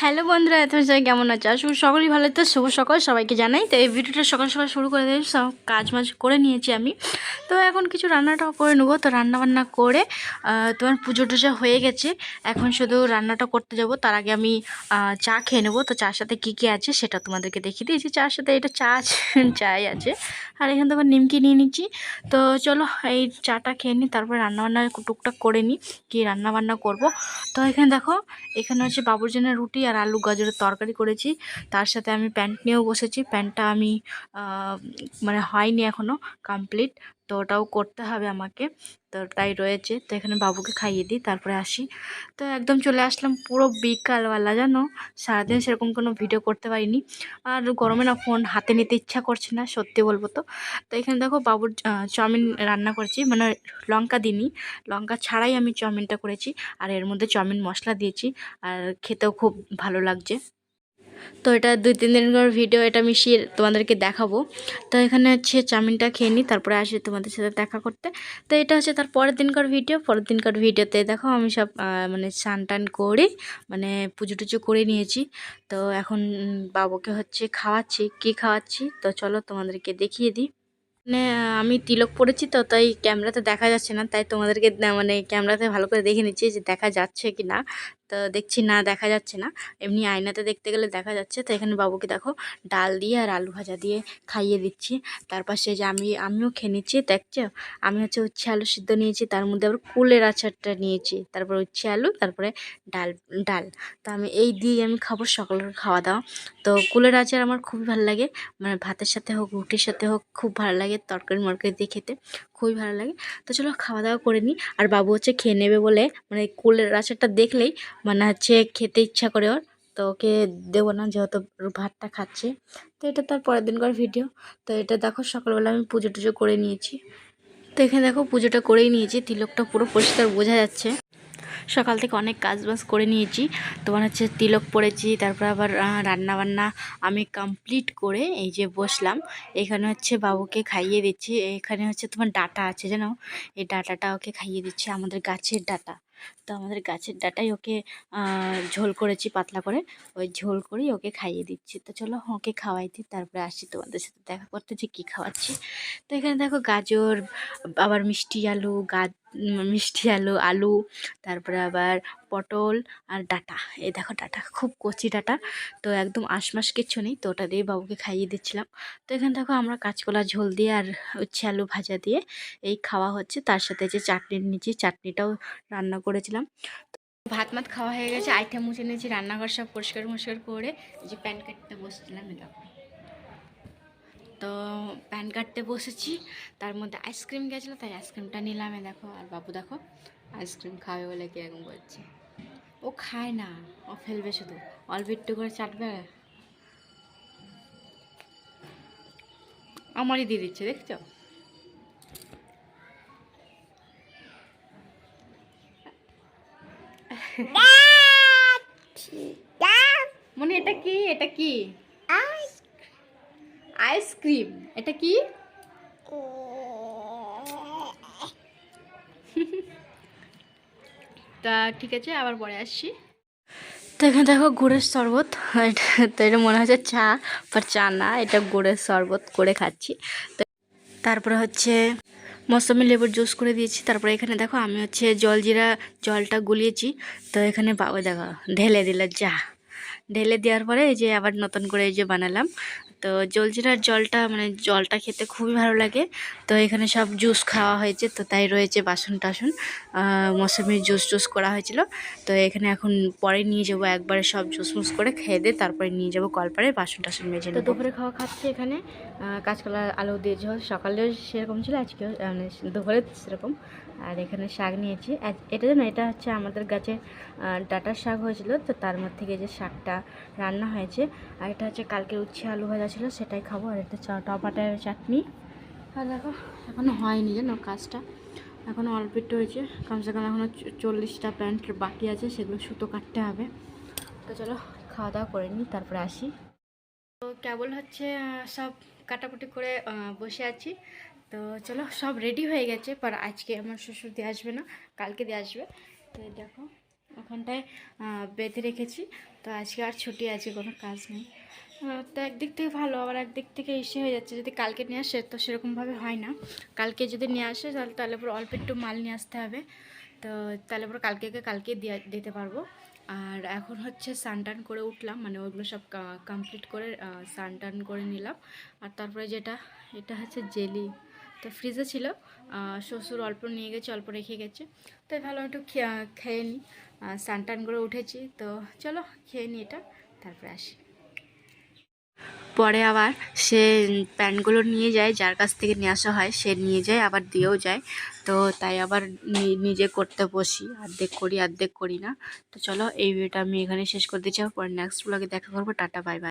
Hello বন্ধুরা এত সবাই কেমন আছে? আসুন সকলেই ভালো তো শুভ সকাল সবাইকে জানাই। তো এই ভিডিওটা সকাল সকাল শুরু করে দিই সব কাজ মাজ করে নিয়েছি আমি। তো এখন কিছু রান্নাটাও করে নেব। তো রান্না বান্না করে তোমার পুজো টুজো হয়ে গেছে। এখন শুধু রান্নাটা করতে যাব। তার আগে আমি চা খেয়ে নেব। তো চার সাথে কী কী আছে সেটা তোমাদেরকে দেখিয়ে দিয়েছি। চার সাথে এটা চা আছে, চাই আছে। আর এখানে তোমার নিমকি নিয়ে নিচ্ছি। তো চলো এই চাটা খেয়ে নিই তারপর রান্নাবান্না টুকটাক করে নিই কী রান্নাবান্না করব। তো এখানে দেখো এখানে হচ্ছে বাবুর জন্য রুটি আর আলু গাজরের তরকারি করেছি। তার সাথে আমি প্যান্ট নিয়েও বসেছি। প্যান্টটা আমি মানে হয়নি এখনও কমপ্লিট তো ওটাও করতে হবে আমাকে। তাই রয়েছে। তো এখানে বাবুকে খাইয়ে দিই, তারপরে আসি। তো একদম চলে আসলাম পুরো বিকালবেলা, জানো? সারাদিন সেরকম কোনো ভিডিও করতে পারিনি। আর গরমে না ফোন হাতে নিতে ইচ্ছা করছে না, সত্যি বলব তো। তো এখানে দেখো বাবুর চাউমিন রান্না করেছি মানে লঙ্কা দিইনি। লঙ্কা ছাড়াই আমি চাউমিনটা করেছি, আর এর মধ্যে চাউমিন মশলা দিয়েছি, আর খেতেও খুব ভালো লাগছে। তো এটা দুই, তিন দিনের ভিডিও এটা মিশিয়ে তোমাদেরকে দেখাবো। তো এখানে হচ্ছে চাউমিনটা খেয়ে নিই তারপরে আসি তোমাদের সাথে দেখা করতে। তো এটা হচ্ছে তার পরের দিনকার ভিডিও পরের দিনকার ভিডিওতে দেখো আমি সব মানে স্নান টান করে মানে পুজো টুজো করে নিয়েছি। তো এখন বাবুকে হচ্ছে খাওয়াচ্ছি। কি খাওয়াচ্ছি? তো চলো তোমাদেরকে দেখিয়ে দিই। মানে আমি তিলক পড়েছি তো, তাই ক্যামেরাতে দেখা যাচ্ছে না। তাই তোমাদেরকে মানে ক্যামেরাতে ভালো করে দেখে নিচ্ছি যে দেখা যাচ্ছে কি না তো দেখছি না, দেখা যাচ্ছে না। এমনি আয়নাতে দেখতে গেলে দেখা যাচ্ছে। তো এখানে বাবুকে দেখো, ডাল দিয়ে আর আলু ভাজা দিয়ে খাইয়ে দিচ্ছি। তারপর সে যে আমি, আমিও খেয়ে নিচ্ছি, দেখছ? আমি হচ্ছে উচ্ছে আলু সিদ্ধ নিয়েছি, তার মধ্যে আবার কুলের আচারটা নিয়েছি। তারপর উচ্ছে আলু, তারপরে ডাল ডাল। তো আমি এই দিয়ে আমি খাব, সকালের খাওয়া দাওয়া। তো কুলের আচার আমার খুবই ভালো লাগে। মানে ভাতের সাথে হোক, রুটির সাথে হোক, খুব ভালো লাগে তরকারি মরকারি দিয়ে খেতে। খুবই ভালো লাগে। তো চলো খাওয়া দাওয়া করে নিই। আর বাবু হচ্ছে খেয়ে নেবে বলে মানে কুলের আচারটা দেখলেই মানে হচ্ছে খেতে ইচ্ছা করে ওর। তো ওকে দেবো না যেহেতু ভাতটা খাচ্ছে। তো এটা তার পরের দিনকার ভিডিও তো এটা দেখো সকালবেলা আমি পুজো টুজো করে নিয়েছি। তো এখানে দেখো পুজোটা করেই নিয়েছি। তিলকটা পুরো পরিষ্কার বোঝা যাচ্ছে। সকাল থেকে অনেক কাজ বাজ করে নিয়েছি। তোমার হচ্ছে তিলক পড়েছি তারপর আবার রান্না বান্না আমি কমপ্লিট করে এই যে বসলাম। এখানে হচ্ছে বাবুকে খাইয়ে দিচ্ছি। এখানে হচ্ছে তোমার ডাটা আছে জানো? এই ডাটাটা ওকে খাইয়ে দিচ্ছি আমাদের গাছের ডাটা। তো আমাদের গাছের ডাটাই ওকে ঝোল করেছি পাতলা করে। ওই ঝোল করেই ওকে খাইয়ে দিচ্ছি। তো চলো ওকে খাওয়াই দিই তারপরে আসি তোমাদের সাথে দেখা করতে যে কী খাওয়াচ্ছি। তো এখানে দেখো গাজর আবার মিষ্টি আলু উম, মিষ্টি আলু আলু, তারপরে আবার পটল আর ডাটা। এই দেখো ডাটা, খুব কচি ডাটা। তো একদম আশমাস কিচ্ছু নেই, তো ওটা দিয়ে বাবুকে খাইয়ে দিচ্ছিলাম। তো এখানে দেখো আমরা কাঁচকলা ঝোল দিয়ে আর হচ্ছে আলু ভাজা দিয়ে এই খাওয়া হচ্ছে। তার সাথে যে চাটনি নিয়েছি চাটনিটাও রান্না করেছিলাম। ভাত মাত খাওয়া হয়ে গেছে, আইটেম মুছে নিয়েছি, রান্নাঘর সব পরিষ্কার মরিষ্কার করে যে প্যান কাটতে বসছিলাম দেখো। তো প্যান কাটতে বসেছি। তার মধ্যে আইসক্রিম গেছিল তাই আইসক্রিমটা নিলাম। দেখো আর বাবু দেখো আইসক্রিম খাবে বলে কীরকম বলছে ও খায় না ও ফেলবে শুধু। অল্প একটু করে চাটবে। আমারই দিয়ে দিচ্ছে দেখছ? মনে এটা কি? এটা কি? আইসক্রিম এটা কি? তা ঠিক আছে, আবার পরে আসছি। তো এখানে দেখো গুড়ের শরবত। তো এটা মনে হচ্ছে চা বা চা না, এটা গুড়ের শরবত করে খাচ্ছি। তো তারপরে হচ্ছে মৌসুমি লেবুর জুস করে দিয়েছি। তারপরে এখানে দেখো আমি হচ্ছে জলজিরা জলটা গুলিয়েছি। তো এখানে বাবা দেখো, ঢেলে দিল, যা। ঢেলে দেওয়ার পরে এই যে আবার নতুন করে এই যে বানালাম। তো জলজিরার জলটা মানে জলটা খেতে খুবই ভালো লাগে। তো এখানে সব জুস খাওয়া হয়েছে তো তাই রয়েছে বাসন টাসন। মৌসুমির জুস টুস করা হয়েছিল। তো এখানে এখন পরে নিয়ে যাব একবারে সব জুস মুস করে খেয়ে দিয়ে তারপরে নিয়ে যাব কলপারে বাসন টাসন মেজে তো দুপুরে খাওয়া খাচ্ছি এখানে। কাঁচকলা আলু দিয়ে ঝোল। সকালেও সেরকম ছিল আজকেও মানে দুপুরে সেরকম। আর এখানে শাক নিয়েছি। এটা জানো এটা হচ্ছে আমাদের গাছে ডাঁটার শাক হয়েছিল তো তার মধ্যে থেকে যে শাকটা রান্না হয়েছে। আর এটা হচ্ছে কালকে উচ্ছে আলু ভাজা ছিল সেটাই খাব। আর এটা টমাটার চাটনি। আর দেখো এখনও হয়নি জানো কাজটা। এখনও অল্প একটু হয়েছে। কমসে কম এখনও চল্লিশটা প্যান্ট বাকি আছে সেগুলো সুতো কাটতে হবে। তো চলো খাওয়া দাওয়া করে নিই তারপরে আসি। তো কেবল হচ্ছে সব কাটাকুটি করে বসে আছি। তো চলো সব রেডি হয়ে গেছে পর আজকে আমার শ্বশুর দিয়ে আসবে না কালকে দিয়ে আসবে। তো দেখো। ওখানটায় বেঁধে রেখেছি। তো আজকে আর ছুটি আছে, কোনো কাজ নেই। তো একদিক থেকে ভালো, আবার একদিক থেকে ইসে হয়ে যাচ্ছে। যদি কালকে নিয়ে আসে, তো সেরকমভাবে হয় না। কালকে যদি নিয়ে আসে, তাহলে তাহলে পরে অল্প একটু মাল নিয়ে আসতে হবে। তো তাহলে পরে কালকে কালকে দিয়ে, দিতে পারব। আর এখন হচ্ছে স্নান টান করে উঠলাম মানে ওইগুলো সব কমপ্লিট করে স্নান টান করে নিলাম। আর তারপরে যেটা, এটা হচ্ছে জেলি। তো ফ্রিজে ছিল। শ্বশুর অল্প নিয়ে গেছে, অল্প রেখে গেছে। তো ভালো একটু খেয়ে- নিই স্নান টান করে উঠেছি। তো চলো, খেয়ে নিই এটা, তারপরে আসি। পরে আবার সে প্যান্টগুলো নিয়ে যায়, যার কাছ থেকে নিয়ে আসা হয়, সে নিয়ে যায়, আবার দিয়েও যায়। তো তাই আবার নিজে করতে বসি। অর্ধেক করি অর্ধেক করি না। তো চলো, এই ভিডিওটা আমি এখানে শেষ করে দিচ্ছি। পরে নেক্সট ব্লগে দেখা করব। Tata bye bye